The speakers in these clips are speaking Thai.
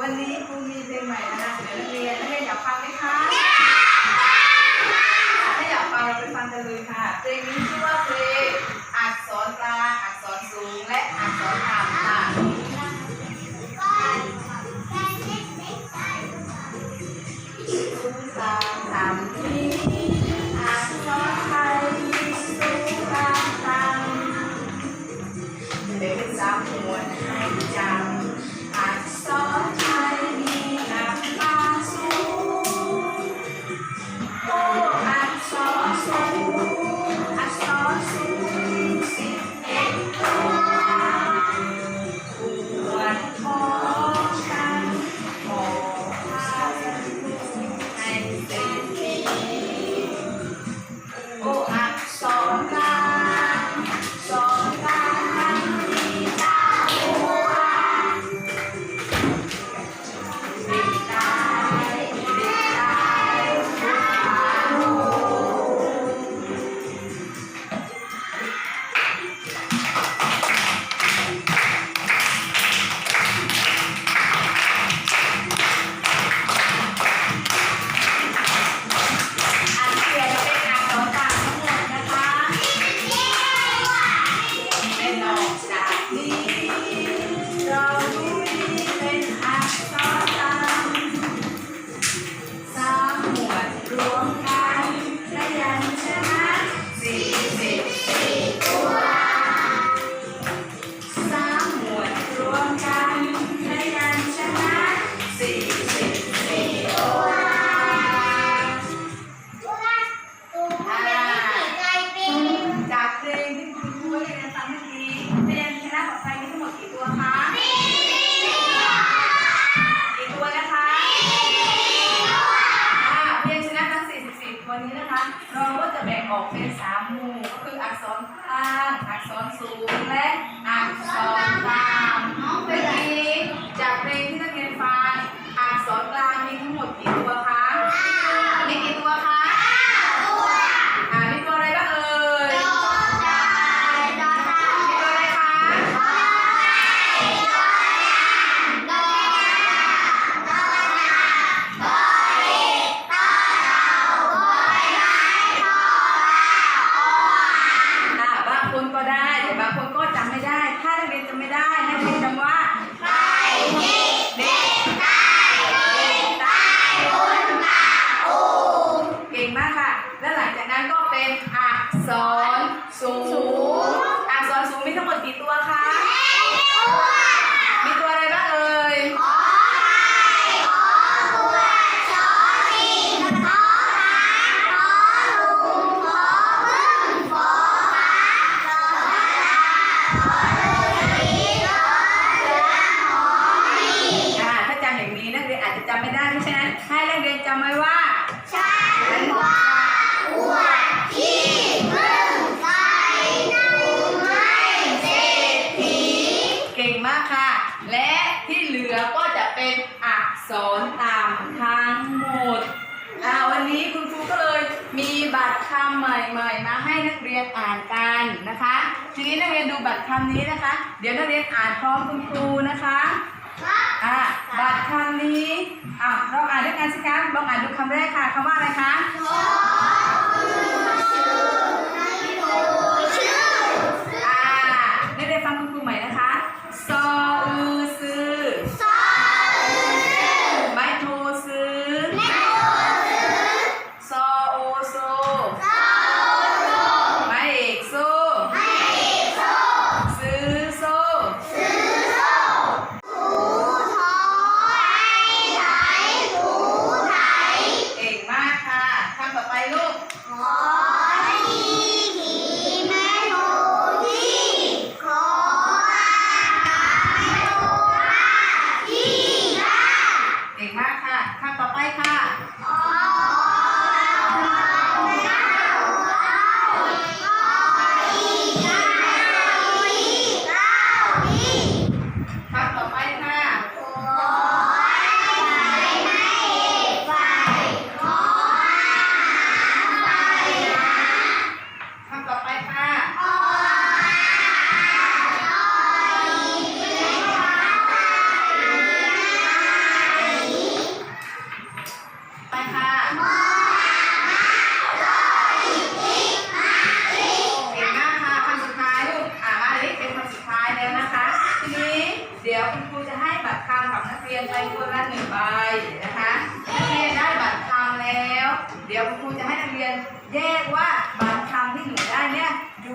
วันนี้ครูมีเพลงใหม่นะคะเสนกเรียนนักเรียนอยากฟังไหมคะถ้าอยากฟังเราไปฟังกันเลยค่ะเพลงนี้ชื่อว่าเพลงอักษรกลางอักษรสูงและอักษรไทย สอนตามทั้งหมดอ่าวันนี้คุณครูก็เลยมีบัตรคำใหม่ๆ มาให้นักเรียนอ่านกันนะคะ ทีนี้นักเรียนดูบัตรคำนี้นะคะ เดี๋ยวนักเรียนอ่านพร้อมคุณครูนะคะอ่าบัตรคำนี้อะเราอ่านด้วยกันสิคะลองอ่านดูคำแรกค่ะคำว่าอะไรคะ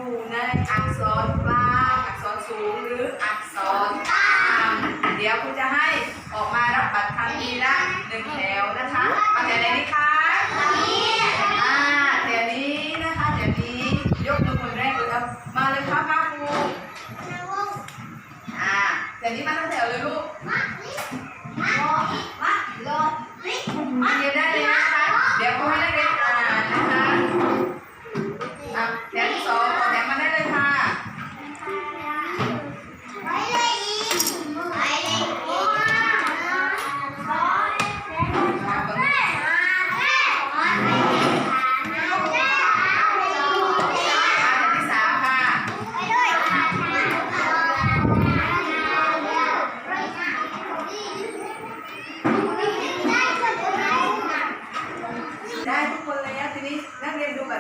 ูมินอักษรกลางอักษรสูงหรืออักษรต่ำเดี๋ยวคุณจะให้ออกมารับบัตรคำนี้ละหนึ่งแถวนะคะเอาแถวไหนดีคะอ่าแถวนี้นะคะแถวนี้ยกมือคนแรกเลยครับมาเลยครับป้าครูอ่าแถวนี้มาทั้งแถวเลยลูก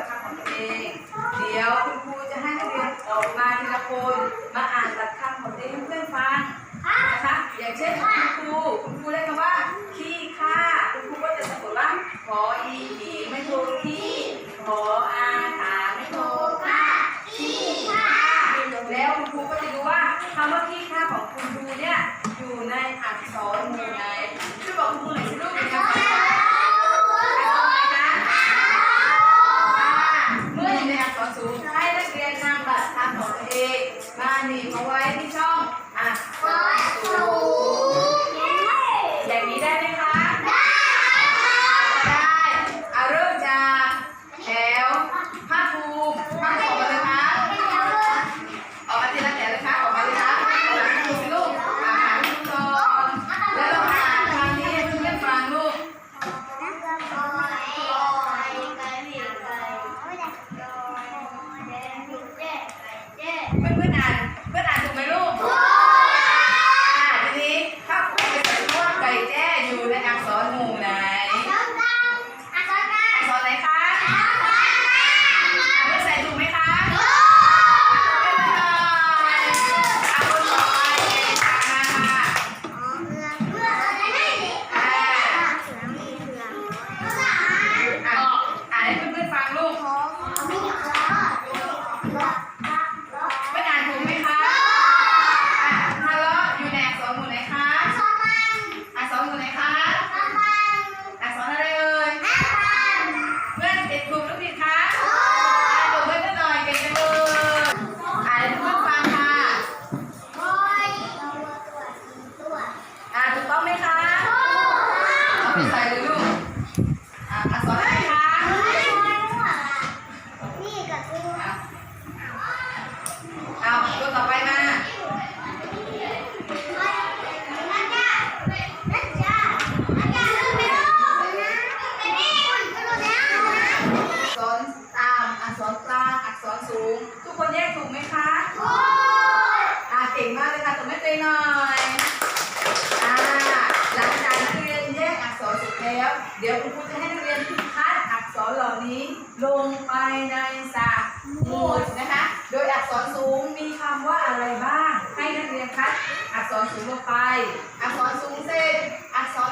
คะของตัวเอง เดี๋ยวคุณครูจะให้นักเรียนออกมาทีละคนมาอ่านตัดคำของตัวเองให้เพื่อนฟังนะคะอย่างเช่นคุณครูคุณครูเรียกว่า ขี้ข้าคุณครูก็จะสะกดว่าขออีหีไม่โทรขี้ขออาถาไม่โทรข้าขี้ข้าแล้วคุณครูก็จะดูว่าคำว่าขี้ข้าของคุณครูเนี่ยอยู่ในอักษรหมู่ไหนช่วยบอกคุณครูหน่อย Good night. 嗯。 สูงลงไป อักษรสูงเส้นอักษร